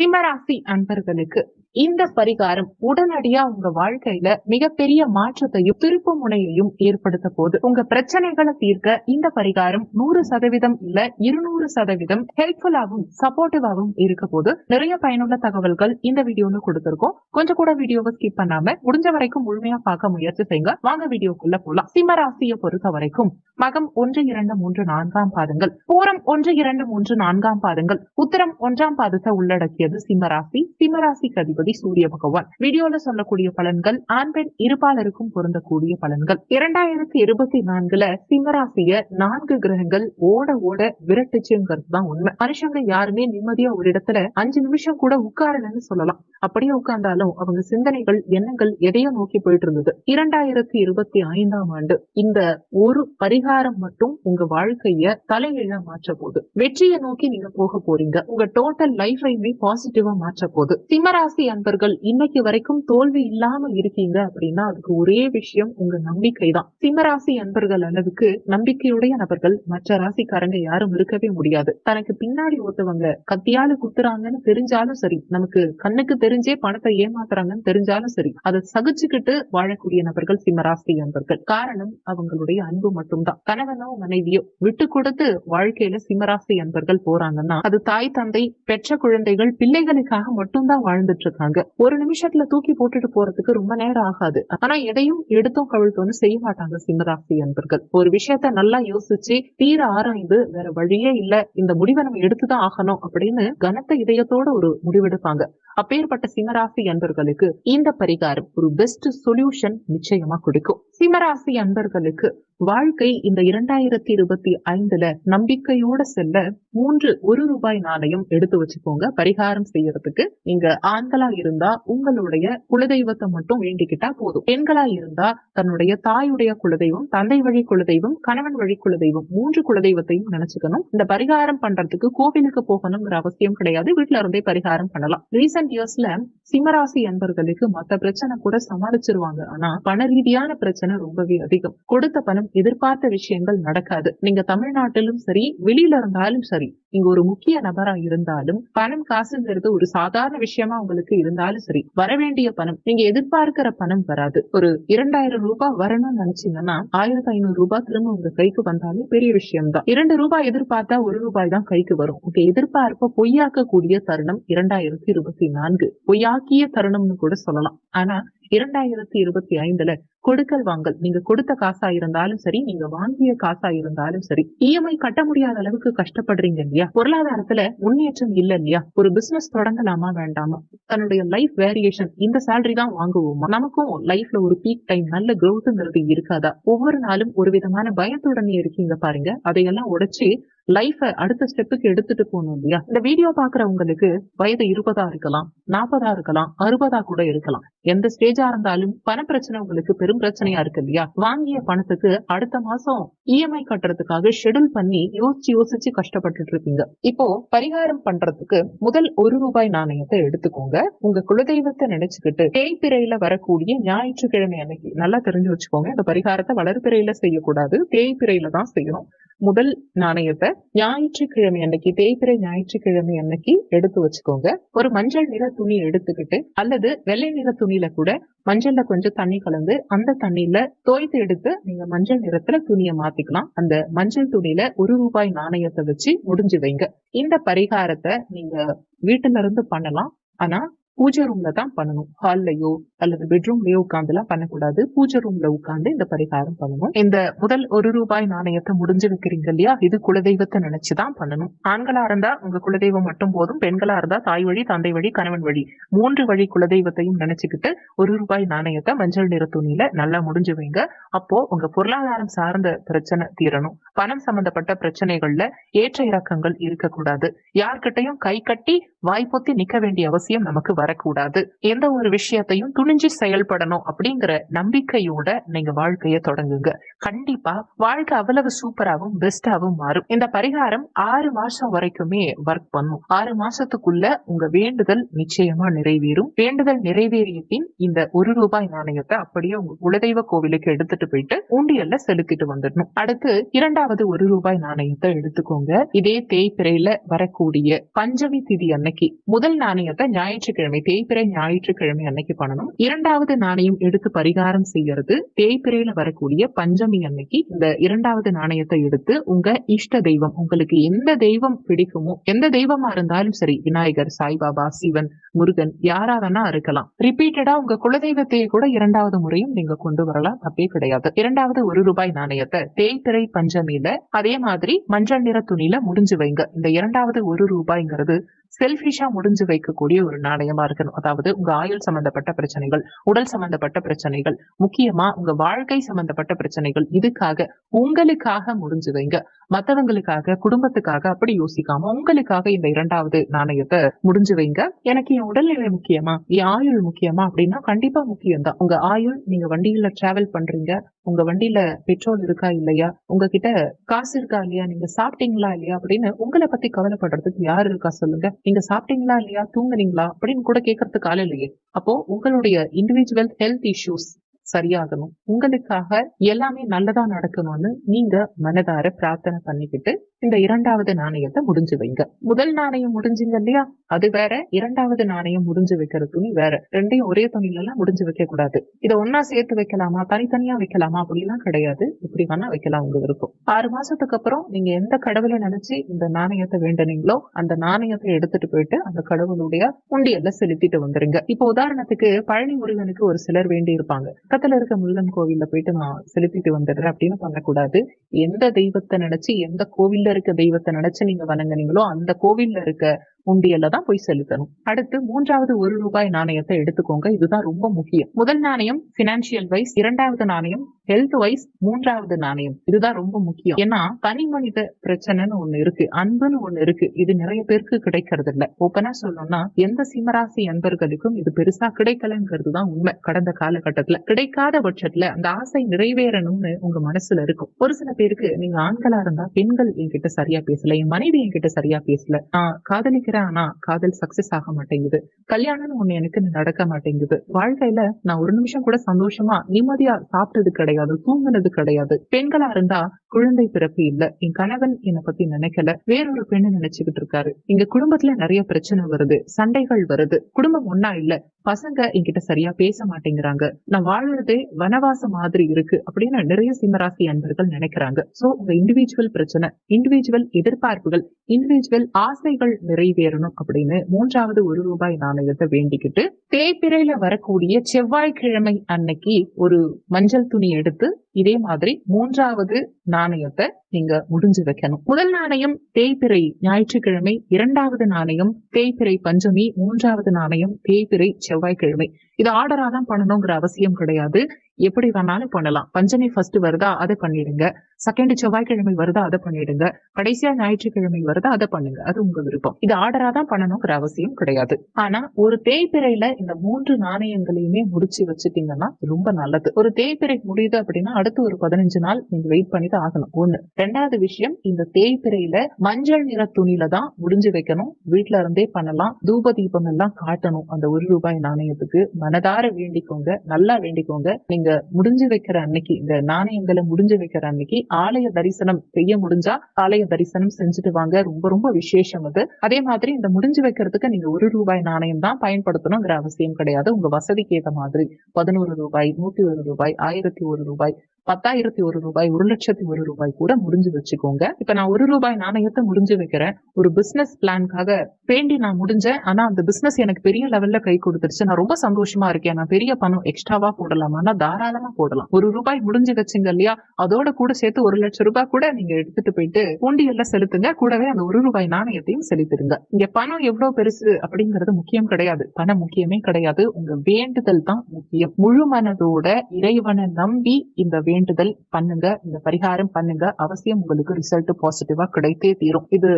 சிம்மராசி அன்பர்களுக்கு இந்த பரிகாரம் உடனடியா உங்க வாழ்க்கையில மிகப்பெரிய மாற்றத்தையும் திருப்பு முனையையும் ஏற்படுத்த போது உங்க பிரச்சனைகளை தீர்க்க இந்த பரிகாரம் நூறு சதவீதம் இல்ல இருநூறு சதவீதம் ஹெல்ப்ஃபுல்லாகவும் சப்போர்ட்டிவாகவும் இருக்க போது நிறைய பயனுள்ள தகவல்கள் இந்த வீடியோல கொடுத்திருக்கோம். கொஞ்சம் கூட வீடியோவை ஸ்கிப் பண்ணாம முடிஞ்ச வரைக்கும் முழுமையா பார்க்க முயற்சி செய்யுங்க. வாங்க வீடியோக்குள்ள போலாம். சிம்மராசியை பொறுத்த வரைக்கும் மகம் ஒன்று இரண்டு மூன்று நான்காம் பாதங்கள் பூரம் ஒன்று இரண்டு மூன்று நான்காம் பாதங்கள் உத்தரம் ஒன்றாம் பாதத்தை உள்ளடக்கியது. சிம்மராசி. சிம்மராசிக்கு அதிபதி சூரிய பகவான். வீடியோல சொல்லக்கூடிய பலன்கள் ஆண் பெண் இருபாலருக்கும் பொருந்தக்கூடிய பலன்கள். இரண்டாயிரத்தி இருபத்தி நான்குல சிம்மராசிய நான்கு கிரகங்கள் ஓட ஓட விரட்டுச்சுங்கிறது தான் உண்மை. மனுஷங்க யாருமே நிம்மதியா ஒரு இடத்துல அஞ்சு நிமிஷம் கூட உட்காரலன்னு சொல்லலாம். அப்படியே உட்கார்ந்தாலும் அவங்க சிந்தனைகள் எண்ணங்கள் எதையோ நோக்கி போயிட்டு இருந்தது இரண்டாயிரத்தி இருபத்தி ஐந்தாம் ஆண்டு இந்த ஒரு பரிகாரம் மட்டும் உங்க வாழ்க்கைய தலைகீழ மாற்ற போகுது. வெற்றியை நோக்கி நீங்க போக போறீங்க. உங்க டோட்டல் லைஃபையுமே பாசிட்டிவா மாற்ற போகுது சிம்மராசி அன்பர்கள் இன்னைக்கு வரைக்கும் தோல்வி இல்லாம இருக்கீங்க அப்படின்னா அதுக்கு ஒரே விஷயம் உங்க நம்பிக்கை தான். சிம்மராசி அன்பர்கள் அளவுக்கு நம்பிக்கையுடைய நபர்கள் மற்ற ராசிக்காரங்க யாரும் இருக்கவே முடியாது. தனக்கு பின்னாடி ஒருத்தவங்க கத்தியால குத்துறாங்கன்னு தெரிஞ்சாலும் சரி நமக்கு கண்ணுக்கு தெரிஞ்சே பணத்தை ஏமாத்துறாங்கன்னு தெரிஞ்சாலும் சரி அதை சகிச்சுக்கிட்டு வாழக்கூடிய நபர்கள் சிம்மராசி அன்பர்கள். காரணம் அவங்களுடைய அன்பு மட்டும்தான். கணவனோ மனைவியோ விட்டு கொடுத்து வாழ்க்கையில சிம்மராசி அன்பர்கள் போறாங்கன்னா அது தாய் தந்தை பெற்ற குழந்தைகள் பிள்ளைகளுக்காக மட்டும்தான் வாழ்ந்துட்டு இருக்காங்க ஒரு நிமிஷத்துல தூக்கி போட்டுட்டு போறதுக்கு ரொம்ப நேரம் ஆகாது. ஆனா எதையும் எடுத்தும் கவிழ்த்தோன்னு செய்ய மாட்டாங்க சிம்மராசி அன்பர்கள். ஒரு விஷயத்த நல்லா யோசிச்சு தீர ஆராய்ந்து வேற வழியே இல்ல இந்த முடிவை நம்ம எடுத்துதான் ஆகணும் அப்படின்னு கனத்த இதயத்தோட ஒரு முடிவெடுப்பாங்க. அப்பேற்பட்ட சிம்மராசி அன்பர்களுக்கு இந்த பரிகாரம் ஒரு பெஸ்ட் சொல்யூஷன் நிச்சயமா கொடுக்கும். சிம்மராசி அன்பர்களுக்கு வாழ்க்கை இந்த இரண்டாயிரத்தி இருபத்தி ஐந்துல நம்பிக்கையோட செல்ல மூன்று ஒரு ரூபாய் நாணயம் எடுத்து வச்சுக்கோங்க. பரிகாரம் செய்யறதுக்கு. நீங்க ஆண்களா இருந்தா உங்களுடைய குலதெய்வத்தை மட்டும் வேண்டிக்கிட்டா போதும். பெண்களா இருந்தா தன்னுடைய தாயுடைய குலதெய்வம் தந்தை வழி குலதெய்வம் கணவன் வழி குலதெய்வம் மூன்று குலதெய்வத்தையும் நினைச்சுக்கணும். இந்த பரிகாரம் பண்றதுக்கு கோவிலுக்கு போகணுங்கிற அவசியம் கிடையாது. வீட்டுல இருந்தே பரிகாரம் பண்ணலாம். ரீசெண்ட் இயர்ஸ்ல சிம்மராசி என்பர்களுக்கு மத்த பிரச்சனை கூட சமாளிச்சிருவாங்க. ஆனா பண ரீதியான பிரச்சனை ரொம்பவே அதிகம். கொடுத்த பணம் எதிர்பார்த்த விஷயங்கள் நடக்காது. நீங்க தமிழ்நாட்டிலும் சரி வெளியில இருந்தாலும் சரி நீங்க ஒரு முக்கிய நபரா இருந்தாலும் பணம் காசுங்கிறது ஒரு சாதாரண விஷயமா உங்களுக்கு இருந்தாலும் சரி வர வேண்டிய பணம் நீங்க எதிர்பார்க்கிற பணம் வராது. ஒரு இரண்டாயிரம் ரூபாய் வரணும்னு நினைச்சீங்கன்னா ஆயிரத்தி ஐநூறு ரூபாய் திரும்ப உங்க கைக்கு வந்தாலே பெரிய விஷயம் தான் இரண்டு ரூபாய் எதிர்பார்த்தா ஒரு ரூபாய் தான் கைக்கு வரும். உங்க எதிர்பார்ப்ப பொய்யாக்கக்கூடிய தருணம் இரண்டாயிரத்தி இருபத்தி நான்கு. பொய்யாக்கிய தருணம்னு கூட சொல்லலாம். ஆனா இரண்டாயிரத்தி இருபத்தி ஐந்துல கொடுக்கல் வாங்கல். நீங்க கொடுத்த காசா இருந்தாலும் சரி நீங்க வாங்கிய காசா இருந்தாலும் சரி இஎம்ஐ கட்ட முடியாத அளவுக்கு கஷ்டப்படுறீங்க இல்லையா? பொருளாதாரத்துல முன்னேற்றம் இல்ல இல்லையா? ஒரு பிசினஸ் தொடங்கலாமா வேண்டாமா? தன்னுடைய லைஃப் வேரியேஷன் இந்த சேலரி தான் வாங்குவோமா? நமக்கும் லைஃப்ல ஒரு பீக் டைம் நல்ல growthங்கிறது இருக்காதா? ஒவ்வொரு நாளும் ஒரு விதமான பயத்துடனே இருக்கீங்க பாருங்க. அதையெல்லாம் உடைச்சு லைஃபை அடுத்த ஸ்டெப்புக்கு எடுத்துட்டு போகணும் இல்லையா? இந்த வீடியோ பாக்குறவங்களுக்கு வயது இருபதா இருக்கலாம் நாற்பதா இருக்கலாம் அறுபதா கூட இருக்கலாம். எந்த ஸ்டேஜா இருந்தாலும் பண பிரச்சனை உங்களுக்கு பெரும் பிரச்சனையா இருக்கு இல்லையா? வாங்கிய பணத்துக்கு அடுத்த மாசம் இஎம்ஐ கட்டுறதுக்காக ஷெடியூல் பண்ணி யோசிச்சு யோசிச்சு கஷ்டப்பட்டுட்டு இருப்பீங்க. இப்போ பரிகாரம் பண்றதுக்கு முதல் ஒரு ரூபாய் நாணயத்தை எடுத்துக்கோங்க. உங்க குலதெய்வத்தை நினைச்சுக்கிட்டு தேய்பிரையில வரக்கூடிய ஞாயிற்றுக்கிழமை அன்னைக்கு நல்லா தெரிஞ்சு வச்சுக்கோங்க. இந்த பரிகாரத்தை வளர்பிறையில செய்யக்கூடாது. தேய்பிரையில தான் செய்யணும். முதல் நாணயத்தை ஞாயிற்றுக்கிழமை அன்னைக்கு தேய்பிறை ஞாயிற்றுக்கிழமை அன்னைக்கு எடுத்து வச்சுக்கோங்க. ஒரு மஞ்சள் நிற துணி எடுத்துக்கிட்டு அல்லது வெள்ளை நிற துணியில கூட மஞ்சள்ல கொஞ்சம் தண்ணி கலந்து அந்த தண்ணியில தோய்த்து எடுத்து நீங்க மஞ்சள் நிறத்துல துணியை மாத்திக்கலாம். அந்த மஞ்சள் துணியில ஒரு ரூபாய் நாணயத்தை வச்சு முடிஞ்சு வைங்க. இந்த பரிகாரத்தை நீங்க வீட்டுல இருந்து பண்ணலாம். ஆனா பூஜை ரூம்ல தான் பண்ணணும். ஹால்லயோ அல்லது பெட்ரூம்லயோ உட்கார்ந்து எல்லாம் பண்ணக்கூடாது. பூஜை ரூம்ல உட்கார்ந்து இந்த பரிகாரம் பண்ணணும். இந்த முதல் ஒரு ரூபாய் நாணயத்தை முடிஞ்சு வைக்கிறீங்க இல்லையா? இது குலதெய்வத்தை நினைச்சுதான் பண்ணணும். ஆண்களா இருந்தா உங்க குலதெய்வம் மட்டும் போதும். பெண்களா இருந்தா தாய் வழி தந்தை வழி கணவன் வழி. மூன்று வழி குலதெய்வத்தையும் நினைச்சுக்கிட்டு ஒரு ரூபாய் நாணயத்தை மஞ்சள் நிற துணியில நல்லா முடிஞ்சு வைங்க. அப்போ உங்க பொருளாதாரம் சார்ந்த பிரச்சனை தீரணும். பணம் சம்பந்தப்பட்ட பிரச்சனைகள்ல ஏற்ற இறக்கங்கள் இருக்கக்கூடாது. யார்கிட்டயும் கை கட்டி வாய்ப்பொத்தி நிக்க வேண்டிய அவசியம் நமக்கு வர வரக்கூடாது. எந்த ஒரு விஷயத்தையும் துணிஞ்சு செயல்படணும் அப்படிங்கிற நம்பிக்கையோட நீங்க வாழ்க்கைய தொடங்குங்க. கண்டிப்பா வாழ்க்கை அவ்வளவு சூப்பராகவும் பெஸ்டாவும் மாறும். இந்த பரிகாரம் ஆறு மாசம் வரைக்குமே ஒர்க் பண்ணும். ஆறு மாசத்துக்குள்ள உங்க வேண்டுதல் நிச்சயமா நிறைவேறும். வேண்டுதல் நிறைவேறிய பின் இந்த ஒரு ரூபாய் நாணயத்தை அப்படியே உங்க குலதெய்வ கோவிலுக்கு எடுத்துட்டு போயிட்டு உண்டியல்ல செலுத்திட்டு வந்துடணும். அடுத்து இரண்டாவது ஒரு ரூபாய் நாணயத்தை எடுத்துக்கோங்க. இதே தேய்பிரையில வரக்கூடிய பஞ்சமி திதி அன்னைக்கு முதல் நாணயத்தை ஞாயிற்றுக்கிழமை தேய்பிரை ஞாயிற்றுக்கிழமை அன்னைக்கு பண்ணணும். இரண்டாவது நாணயம் எடுத்து பரிகாரம் செய்யறது தேய்பிரையில வரக்கூடிய பஞ்சமி அன்னைக்கு இந்த இரண்டாவது நாணயத்தை எடுத்து உங்க இஷ்ட தெய்வம் உங்களுக்கு எந்த தெய்வம் பிடிக்குமோ எந்த தெய்வமா இருந்தாலும் சரி விநாயகர் சாய்பாபா சிவன் முருகன் யாரா வேணா இருக்கலாம் ரிப்பீட்டடா உங்க குலதெய்வத்தையே கூட இரண்டாவது முறையும் நீங்க கொண்டு வரலாம். தப்பே கிடையாது. இரண்டாவது ஒரு ரூபாய் நாணயத்தை தேய்பிறை பஞ்சமியில அதே மாதிரி மஞ்சள் நிற துணியில முடிஞ்சு வைங்க. இந்த இரண்டாவது ஒரு ரூபாய்ங்கிறது செல்ஃபிஷா முடிஞ்சு வைக்கக்கூடிய ஒரு நாணயமா இருக்கணும். அதாவது உங்க ஆயுள் சம்பந்தப்பட்ட பிரச்சனைகள் உடல் சம்பந்தப்பட்ட பிரச்சனைகள் முக்கியமா உங்க வாழ்க்கை சம்பந்தப்பட்ட பிரச்சனைகள் இதுக்காக உங்களுக்காக முடிஞ்சு வைங்க. மத்தவங்களுக்காக குடும்பத்துக்காக அப்படி யோசிக்காம உங்களுக்காக இந்த இரண்டாவது நாணயத்தை முடிஞ்சு வைங்க. எனக்கு என் உடல்நிலை முக்கியமா? என் ஆயுள் முக்கியமா? அப்படின்னா கண்டிப்பா முக்கியம் தான் உங்க ஆயுள் நீங்க வண்டியில டிராவல் பண்றீங்க. உங்க வண்டியில பெட்ரோல் இருக்கா இல்லையா? உங்ககிட்ட காசு இருக்கா இல்லையா? நீங்க சாப்பிட்டீங்களா இல்லையா? அப்படின்னு உங்களை பத்தி கவலைப்படுறதுக்கு யாரு இருக்கா சொல்லுங்க. நீங்க சாப்பிட்டீங்களா இல்லையா? தூங்குனீங்களா? அப்படின்னு கூட கேட்கறதுக்கு ஆள் இல்லையே. அப்போ உங்களுடைய இண்டிவிஜுவல் ஹெல்த் இஷ்யூஸ் சரியாகணும். உங்களுக்காக எல்லாமே நல்லதா நடக்கணும்னு நீங்க மனதார பிரார்த்தனை பண்ணிக்கிட்டு இந்த இரண்டாவது நாணயத்தை முடிஞ்சு வைங்க. முதல் நாணயம் முடிஞ்சுங்க இல்லையா? அது வேற. இரண்டாவது நாணயம் முடிஞ்சு வைக்கிற துணி வேற. ரெண்டையும் ஒரே துணியில எல்லாம் முடிஞ்சு வைக்க கூடாது இதை ஒன்னா சேர்த்து வைக்கலாமா? தனித்தனியா வைக்கலாமா? அப்படிலாம் கிடையாது. இப்படி வேணா வைக்கலாம் உங்க விருப்பம். ஆறு மாசத்துக்கு அப்புறம் நீங்க எந்த கடவுளை நினைச்சு இந்த நாணயத்தை வேண்டுனீங்களோ அந்த நாணயத்தை எடுத்துட்டு போயிட்டு அந்த கடவுளுடைய உண்டியல்ல செலுத்திட்டு வந்துருங்க. இப்போ உதாரணத்துக்கு பழனி முருகனுக்கு ஒரு சிலர் வேண்டி இருப்பாங்க. பக்கத்துல இருக்க முருகன் கோவில்ல போயிட்டு நான் செலுத்திட்டு வந்துடுறேன் அப்படின்னு பண்ணக்கூடாது. எந்த தெய்வத்தை நினைச்சு எந்த கோவில்ல இருக்க தெய்வத்தை நினைச்சு நீங்க வணங்குனீங்களோ அந்த கோவில்ல இருக்க உண்டியல்ல தான் போய் செலுத்தணும். அடுத்து மூன்றாவது ஒரு ரூபாய் நாணயத்தை எடுத்துக்கோங்க. இதுதான் ரொம்ப முக்கியம். முதல் நாணயம் பினான்சியல் வைஸ் இரண்டாவது நாணயம் ஹெல்த் வைஸ் மூன்றாவது நாணயம். இதுதான் ரொம்ப முக்கியம். ஏன்னா தனி மனித பிரச்சனைன்னு ஒண்ணு இருக்கு. அன்புன்னு ஒண்ணு இருக்கு. இது நிறைய பேருக்கு கிடைக்கிறது இல்ல ஓப்பனா சொல்லணும்னா எந்த சிம்மராசி அன்பர்களுக்கும் இது பெருசா கிடைக்கலங்கிறது தான் உண்மை. கடந்த காலகட்டத்துல. கிடைக்காத பட்சத்துல அந்த ஆசை நிறைவேறணும்னு உங்க மனசுல இருக்கும். ஒரு சில பேருக்கு நீங்க ஆண்களா இருந்தா பெண்கள் என்கிட்ட சரியா பேசல. என் மனைவி என்கிட்ட சரியா பேசல. நான் காதலிக்கிறேன் ஆனா காதல் சக்சஸ் ஆக மாட்டேங்குது. கல்யாணம்னு ஒண்ணு எனக்கு நடக்க மாட்டேங்குது. வாழ்க்கையில நான் ஒரு நிமிஷம் கூட சந்தோஷமா நிம்மதியா சாப்பிட்டது கிடையாது. தூங்குனது கிடையாது. பெண்களா இருந்தா குழந்தை பிறப்பு இல்ல. என் கணவன் என்னை பத்தி நினைக்கல. வேறொரு பெண்ணு நினைச்சுக்கிட்டு இருக்காரு. இங்க குடும்பத்துல நிறைய பிரச்சனை வருது சண்டைகள் வருது. குடும்பம் ஒன்னா இல்ல. பசங்க என்கிட்ட சரியா பேச மாட்டேங்கிறாங்க. நான் வாழறதே வனவாசம் மாதிரி இருக்கு அப்படின்னு நிறைய சிம்மராசி அன்பர்கள் நினைக்கிறாங்க. சோ உங்க இண்டிவிஜுவல் பிரச்சனை இண்டிவிஜுவல் எதிர்பார்ப்புகள் இண்டிவிஜுவல் ஆசைகள் நிறைவேறணும் அப்படின்னு மூன்றாவது ஒரு ரூபாய் நாணயத்தை வேண்டிக்கிட்டு தேய்பிரையில வரக்கூடிய செவ்வாய்க்கிழமை அன்னைக்கு ஒரு மஞ்சள் துணி எடுத்து இதே மாதிரி மூன்றாவது நாணயத்தை நீங்க முடிஞ்சு வைக்கணும். முதல் நாணயம் தேய்பிரை ஞாயிற்றுக்கிழமை இரண்டாவது நாணயம் தேய்பிரை பஞ்சமி மூன்றாவது நாணயம் தேய்பிரை செவ்வாய். செவ்வாய்க்கிழமை. இது ஆர்டரா தான் பண்ணணுங்கிற அவசியம் கிடையாது. எப்படி வேணாலும் பண்ணலாம். பஞ்சமி ஃபர்ஸ்ட் வருதா அதை பண்ணிடுங்க. செகண்ட் செவ்வாய்க்கிழமை வருதா அதை பண்ணிடுங்க. கடைசியா ஞாயிற்றுக்கிழமை வருதா அதை பண்ணுங்க. அது உங்க விருப்பம். இது ஆர்டரா தான் பண்ணணுங்கிற அவசியம் கிடையாது. ஆனா ஒரு தேய்பிறையில இந்த மூன்று நாணயங்களையுமே முடிச்சு வச்சுட்டீங்கன்னா ரொம்ப நல்லது. ஒரு தேய்பிறை முடியுது அப்படின்னா அடுத்து ஒரு பதினஞ்சு நாள் நீங்க வெயிட் பண்ணி தான் ஆகணும். ஒண்ணு. ரெண்டாவது விஷயம் இந்த தேய்பிறையில மஞ்சள் நிற துணியில தான் முடிஞ்சு வைக்கணும். வீட்டுல இருந்தே பண்ணலாம். தூப தீபம் எல்லாம் காட்டணும் அந்த ஒரு ரூபாய் நாணயத்துக்கு. மனதார வேண்டிக்கோங்க நல்லா வேண்டிக்கோங்க. நீங்க முடிஞ்சு வைக்கிற அன்னைக்கு இந்த நாணயங்களை முடிஞ்சு வைக்கிற அன்னைக்கு ஆலய தரிசனம் செய்ய முடிஞ்சா ஆலய தரிசனம் செஞ்சுட்டு வாங்க. ரொம்ப ரொம்ப விசேஷம் அது. அதே மாதிரி இந்த முடிஞ்சு வைக்கிறதுக்கு நீங்க ஒரு ரூபாய் நாணயம் தான் பயன்படுத்தணுங்கிற அவசியம் கிடையாது. உங்க வசதிக்கு ஏற்ற மாதிரி பதினோரு ரூபாய் நூத்தி ஒரு ரூபாய் ஆயிரத்தி ஒரு ரூபாய் பத்தாயிரத்தி ஒரு ரூபாய் ஒரு லட்சத்தி ஒரு ரூபாய் கூட முடிஞ்சு வச்சுக்கோங்க. இப்ப நான் ஒரு ரூபாய் நாணயத்தை முடிஞ்சு வைக்கிறேன். ஒரு பிசினஸ் பிளான்காக வேண்டி நான் முடிஞ்சேன். ஆனா அந்த பிசினஸ் எனக்கு பெரிய லெவல்ல கை கொடுத்துருச்சு. நான் ரொம்ப சந்தோஷமா இருக்கேன். நான் பெரிய பணம் எக்ஸ்ட்ராவா போடலாமா. தாராளமா போடலாம். ஒரு ரூபாய் முடிஞ்சு வச்சுங்க இல்லையா? அதோட கூட சேர்த்து ஒரு லட்சம் ரூபாய் கூட நீங்க எடுத்துட்டு போயிட்டு பூண்டியல்ல செலுத்துங்க. கூடவே அந்த ஒரு ரூபாய் நாணயத்தையும் செலுத்திடுங்க. இங்க பணம் எவ்வளவு பெருசு அப்படிங்கிறது முக்கியம் கிடையாது. பணம் முக்கியமே கிடையாது. உங்க வேண்டுதல் தான் முக்கியம். முழு மனதோட இறைவனை நம்பி இந்த வேண்டுதல் பண்ணுங்க இந்த பரிகாரம் பண்ணுங்க. அவசியம் உங்களுக்கு ரிசல்ட் பாசிட்டிவா கிடைத்தே தீரும். இது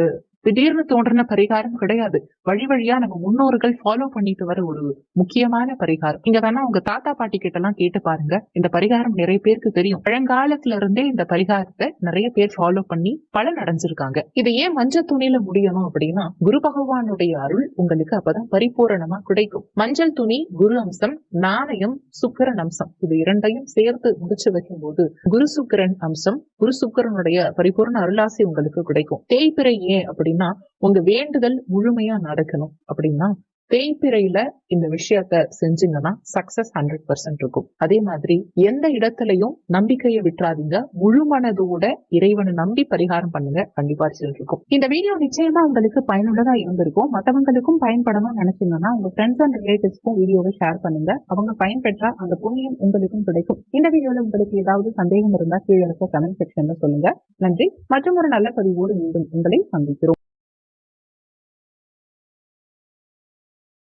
திடீர்னு தோன்றின பரிகாரம் கிடையாது. வழி வழியா நம்ம முன்னோர்கள் ஃபாலோ பண்ணிட்டு வர ஒரு முக்கியமான பரிகாரம். இங்க வேணா உங்க தாத்தா பாட்டி கிட்ட எல்லாம் கேட்டு பாருங்க. இந்த பரிகாரம் நிறைய பேருக்கு தெரியும். பழங்காலத்துல இருந்தே இந்த பரிகாரத்தை நிறைய பேர் ஃபாலோ பண்ணி பலன் அடைஞ்சிருக்காங்க. இது ஏன் மஞ்சள் துணியில முடியணும் அப்படின்னா குரு பகவானுடைய அருள் உங்களுக்கு அப்பதான் பரிபூரணமா கிடைக்கும். மஞ்சள் துணி குரு அம்சம் நாணயம் சுக்கிரன் அம்சம். இது இரண்டையும் சேர்த்து முடிச்சு வைக்கும் போது குரு சுக்கிரன் அம்சம் குரு சுக்கிரனுடைய பரிபூர்ண அருளாசி உங்களுக்கு கிடைக்கும். தேய்பிறை ஏன் அப்படின்னா உங்க வேண்டுதல் முழுமையா நடக்கணும் அப்படின்னா தேய்பிறையில இந்த விஷயத்த செஞ்சீங்கன்னா சக்சஸ் ஹண்ட்ரட் பர்சன்ட் இருக்கும். அதே மாதிரி எந்த இடத்துலயும் நம்பிக்கையை விட்டுறாதீங்க. முழு மனதோட இறைவனை நம்பி பரிகாரம் பண்ணுங்க கண்டிப்பா இருக்கும். இந்த வீடியோ நிச்சயமா உங்களுக்கு பயனுள்ளதா இருந்திருக்கும். மத்தவங்களுக்கும் பயன்படணும்னு நினைச்சீங்கன்னா உங்க ஃப்ரெண்ட்ஸ் அண்ட் ரிலேட்டிவ்ஸ்க்கும் வீடியோவை ஷேர் பண்ணுங்க. அவங்க பயன்பெற்றா அந்த புண்ணியம் உங்களுக்கும் கிடைக்கும். இந்த வீடியோல உங்களுக்கு ஏதாவது சந்தேகம் இருந்தா கீழே இருக்க கமெண்ட் செக்ஷன்ல சொல்லுங்க. நன்றி. மற்றும் ஒரு நல்ல பதிவோடு மீண்டும் உங்களை சந்திக்கிறோம்.